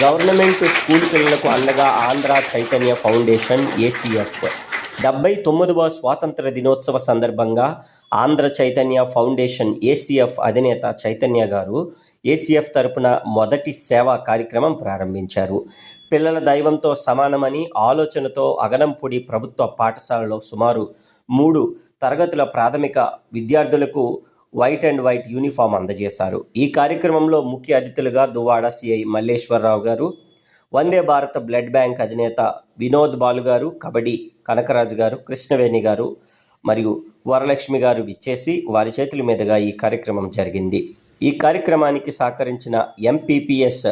Government school పిల్లలకు అండగా Andhra Chaitanya foundation ACF డెబ్బై తొమ్మిదవ స్వాతంత్ర దినోత్సవ సందర్భంగా ఆంధ్ర చైతన్య ఫౌండేషన్ ఏసీఎఫ్ అధినేత చైతన్య గారు ఏసీఎఫ్ తరపున మొదటి సేవా కార్యక్రమం ప్రారంభించారు. పిల్లల దైవంతో సమానమని ఆలోచనతో అగనంపూడి ప్రభుత్వ పాఠశాలలో సుమారు మూడు తరగతుల ప్రాథమిక విద్యార్థులకు వైట్ అండ్ వైట్ యూనిఫామ్ అందజేశారు. ఈ కార్యక్రమంలో ముఖ్య అతిథులుగా దువ్వాడ సిఐ మల్లేశ్వరరావు గారు వందే భారత బ్లడ్ బ్యాంక్ అధినేత వినోద్ బాలు గారు కబడ్డీ కనకరాజు గారు కృష్ణవేణి గారు మరియు వరలక్ష్మి గారు విచ్చేసి వారి చేతుల మీదుగా ఈ కార్యక్రమం జరిగింది. ఈ కార్యక్రమానికి సహకరించిన ఎంపీపీఎస్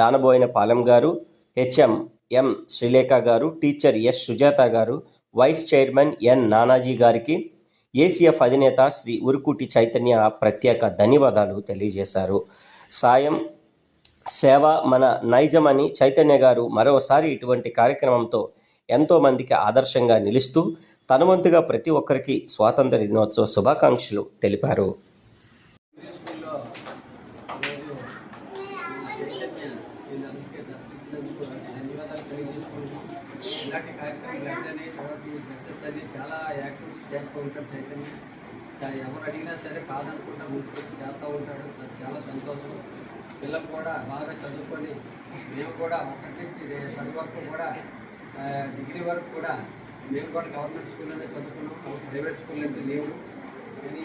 దానబోయిన పాలెం గారు హెచ్ఎం ఎం శ్రీలేఖ గారు టీచర్ ఎస్ సుజాత గారు వైస్ చైర్మన్ ఎన్ నానాజీ గారికి ఏసీఎఫ్ అధినేత శ్రీ ఉరుకుటి చైతన్య ప్రత్యేక ధన్యవాదాలు తెలియజేశారు. సాయం సేవ మన నైజమని చైతన్య గారు మరోసారి ఇటువంటి కార్యక్రమంతో ఎంతోమందికి ఆదర్శంగా నిలుస్తూ తనవంతుగా ప్రతి ఒక్కరికి స్వాతంత్ర దినోత్సవ శుభాకాంక్షలు తెలిపారు ఈ స్కూల్లో ఈరోజు ఈ చైతన్య వీళ్ళందరికీ డ్రెస్ ఇచ్చినందుకు ధన్యవాదాలు తెలియజేసుకుంటున్నాం ఇలాంటి కార్యక్రమాలు అయితేనే తర్వాత ఈ డ్రెస్సెస్ అని చాలా యాక్టివిటీస్ చేస్తూ ఉంటాడు చైతన్య. ఎవరు అడిగినా సరే కాదనుకుంటా ముందుకు చేస్తూ ఉంటాడు. నాకు చాలా సంతోషం. పిల్లలు కూడా బాగా చదువుకొని మేము కూడా ఒకటి నుంచి చదువు వరకు కూడా డిగ్రీ వరకు కూడా మేము కూడా గవర్నమెంట్ స్కూల్లోనే చదువుకున్నాం. ప్రైవేట్ స్కూల్ అంటే లేవు. కానీ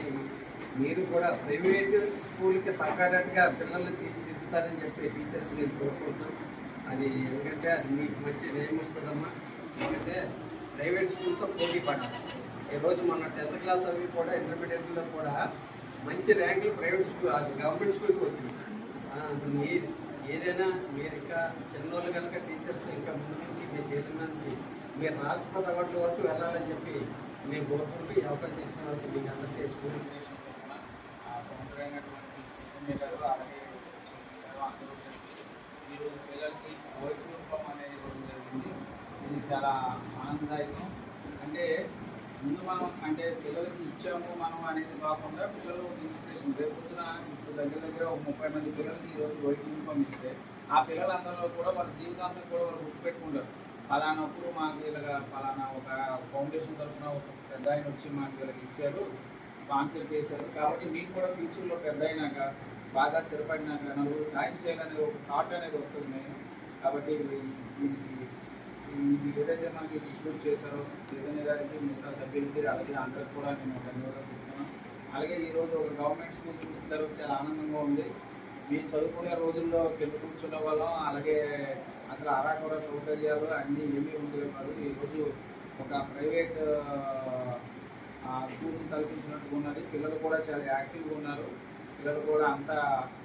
మీరు కూడా ప్రైవేట్ స్కూల్కి తగ్గట్టుగా పిల్లల్ని తీర్చిదిద్దుతారని చెప్పి టీచర్స్ నేను కోరుకుంటున్నాను. అది ఎందుకంటే అది మీకు మంచి నేమ్ వస్తుందమ్మా. ఎందుకంటే ప్రైవేట్ స్కూల్తో పోటీ పడాలి. ఈరోజు మన టెన్త్ క్లాస్ అవి కూడా ఇంటర్మీడియట్లో కూడా మంచి ర్యాంకులు ప్రైవేట్ స్కూల్ అది గవర్నమెంట్ స్కూల్కి వచ్చింది. మీ ఏదైనా మీరు ఇంకా చిన్నోళ్ళు కనుక టీచర్స్ ఇంకా ముందు నుంచి మీ చేతుల నుంచి మీరు రాష్ట్రపతి అవార్డుల వరకు వెళ్ళాలని చెప్పి మేము కోరుకుంటూ ఈ అవకాశం ఇచ్చిన వరకు మీకు అందరికీ స్కూల్ ఆ అలాగే అందరూ ఈరోజు పిల్లలకి వైకుంఠం అనేది ఇవ్వడం జరిగింది. ఇది చాలా ఆనందదాయకం. అంటే ముందు మనం అంటే పిల్లలకి ఇచ్చాము మనం అనేది కాకుండా పిల్లలు ఇన్స్పిరేషన్. రేపు ఇప్పుడు దగ్గర దగ్గర ఒక ముప్పై మంది పిల్లలకి ఈరోజు వైట్ యూనిఫామ్ ఇస్తే ఆ పిల్లలందరిలో కూడా వాళ్ళ జీవితాంతం కూడా వాళ్ళు గుర్తుపెట్టుకుంటారు. పలానప్పుడు మాకు ఇలాగా పలానా ఒక ఫౌండేషన్ తరఫున ఒక పెద్ద ఆయన వచ్చి మాకు వీళ్ళకి ఇచ్చారు స్పాన్సర్ చేశారు. కాబట్టి మీకు కూడా ఫ్యూచర్లో పెద్ద అయినాక బాగా స్థిరపడినాక నలుగురు సాయం చేయాలనే ఒక థాట్ అనేది వస్తుంది. మేము కాబట్టి ఇది- ఏదైతే మనకి డిస్ట్రిబ్యూట్ చేశారో చైతన్య గారికి మిగతా సభ్యులకి అలాగే అందరికి కూడా నేను ధన్యవాదాలు చెప్తున్నాను. అలాగే ఈరోజు ఒక గవర్నమెంట్ స్కూల్ చూసిన తర్వాత చాలా ఆనందంగా ఉంది. మేము చదువుకునే రోజుల్లో కింద కూర్చున్న వాళ్ళం. అలాగే అసలు అరాకొర సౌకర్యాలు అన్నీ ఏమీ ఉండేవి కాదు. ఈరోజు ఒక ప్రైవేట్ స్కూల్ కల్పించినట్టుగా ఉన్నది. పిల్లలు కూడా చాలా యాక్టివ్గా ఉన్నారు. పిల్లలు కూడా అంతా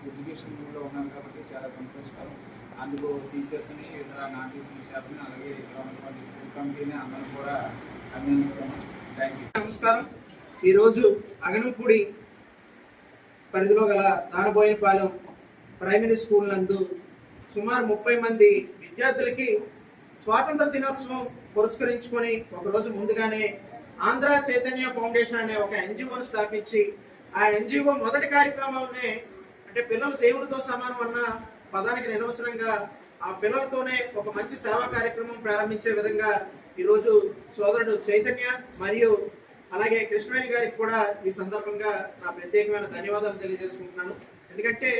ఎడ్యుకేషన్లో ఉన్నారు కాబట్టి చాలా సంతోషకరం అందులో టీచర్స్ని ఇతర నాన్ టీచింగ్ స్టాఫ్ని అలాగే ఇక్కడ ఉన్నటువంటి స్కూల్ కమిటీని అందరం కూడా అభినందిస్తాము. థ్యాంక్ యూ నమస్కారం. ఈరోజు అగనంపూడి పరిధిలో గల నానబోయేపాలెం ప్రైమరీ స్కూల్ నందు సుమారు ముప్పై మంది విద్యార్థులకి స్వాతంత్ర దినోత్సవం పురస్కరించుకొని ఒక రోజు ముందుగానే ఆంధ్ర చైతన్య ఫౌండేషన్ అనే ఒక ఎన్జిఓను స్థాపించి ఆ ఎన్జిఓ మొదటి కార్యక్రమంలోనే అంటే పిల్లలు దేవుడితో సమానం అన్న పదానికి నిరవసరంగా ఆ పిల్లలతోనే ఒక మంచి సేవా కార్యక్రమం ప్రారంభించే విధంగా ఈరోజు సోదరుడు చైతన్య మరియు అలాగే కృష్ణవేణి గారికి కూడా ఈ సందర్భంగా నా ప్రత్యేకమైన ధన్యవాదాలు తెలియజేసుకుంటున్నాను. ఎందుకంటే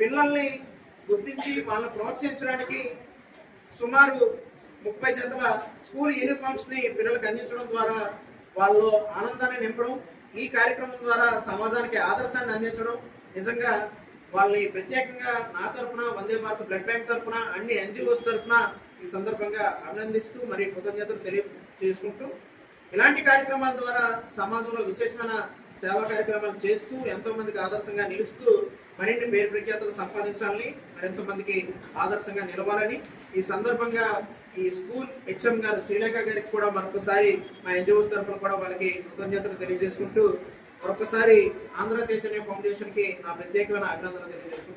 పిల్లల్ని గుర్తించి వాళ్ళని ప్రోత్సహించడానికి సుమారు ముప్పై జతల స్కూల్ యూనిఫామ్స్ని పిల్లలకు అందించడం ద్వారా వాళ్ళలో ఆనందాన్ని నింపడం ఈ కార్యక్రమం ద్వారా సమాజానికి ఆదర్శాన్ని అందించడం నిజంగా వాళ్ళని ప్రత్యేకంగా నా తరపున వందే భారత్ బ్లడ్ బ్యాంక్ తరపున అన్ని ఎన్జిఓస్ తరపున ఈ సందర్భంగా అభినందిస్తూ మరి కృతజ్ఞతలు తెలియజేసుకుంటూ ఇలాంటి కార్యక్రమాల ద్వారా సమాజంలో విశేషమైన సేవా కార్యక్రమాలు చేస్తూ ఎంతో మందికి ఆదర్శంగా నిలుస్తూ మరిన్ని పేరు ప్రఖ్యాతలు సంపాదించాలని మరింత మందికి ఆదర్శంగా నిలవాలని ఈ సందర్భంగా ఈ స్కూల్ హెచ్ఎం గారు శ్రీలేఖ గారికి కూడా మరొకసారి మా ఎన్జిఓస్ తరఫున కూడా వాళ్ళకి కృతజ్ఞతలు తెలియజేసుకుంటూ మరొకసారి ఆంధ్ర చైతన్య ఫౌండేషన్కి నా ప్రత్యేకమైన అభినందనలు తెలియజేసుకుంటూ